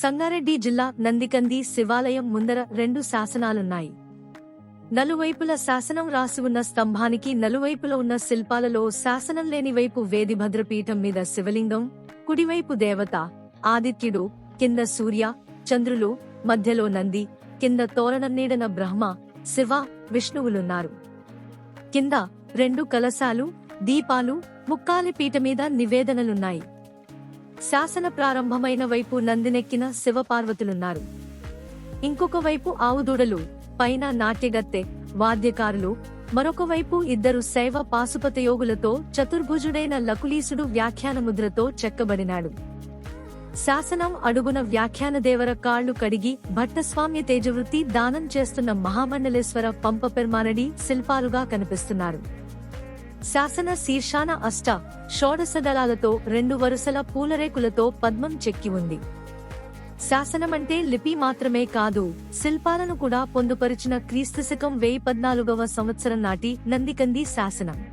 సంగారెడ్డి జిల్లా నందికంది శివాలయం ముందర రెండు శాసనాలున్నాయి. నలువైపుల శాసనం రాసి ఉన్న స్తంభానికి నలువైపుల ఉన్న శిల్పాలలో శాసనం లేని వైపు వేదిభద్రపీఠం మీద శివలింగం కుడివైపు దేవత ఆదిత్యుడు కింద సూర్య చంద్రులు మధ్యలో నంది కింద తోరణ నీడన బ్రహ్మ శివ విష్ణువులున్నారు. కింద రెండు కలశాలు దీపాలు ముక్కాలి పీట మీద నివేదనలున్నాయి. శాసన ప్రారంభమైన వైపు నందినెక్కిన శివపార్వతులున్నారు. ఇంకొక వైపు ఆవుదూడలు పైన నాట్యగత్తె వాద్యకారులు మరొక వైపు ఇద్దరు శైవ పాశుపతయోగులతో చతుర్భుజుడైన లకులీసుడు వ్యాఖ్యానముద్రతో చెక్కబడినాడు. శాసనం అడుగున వ్యాఖ్యాన దేవర కాళ్ళు కడిగి భట్టస్వామ్య తేజవృత్తి దానం చేస్తున్న మహామండలేశ్వర పంప పెర్మానడి శిల్పాలుగా కనిపిస్తున్నారు. శాసన శీర్షాన అష్ట షోడశ దళాలతో రెండు వరుసల పూలరేకులతో పద్మం చెక్కి ఉంది. శాసనమంటే లిపి మాత్రమే కాదు శిల్పాలను కూడా పొందుపరిచిన క్రీస్తుశకం వెయ్యి పద్నాలుగవ సంవత్సరం నాటి నందికంది శాసనం.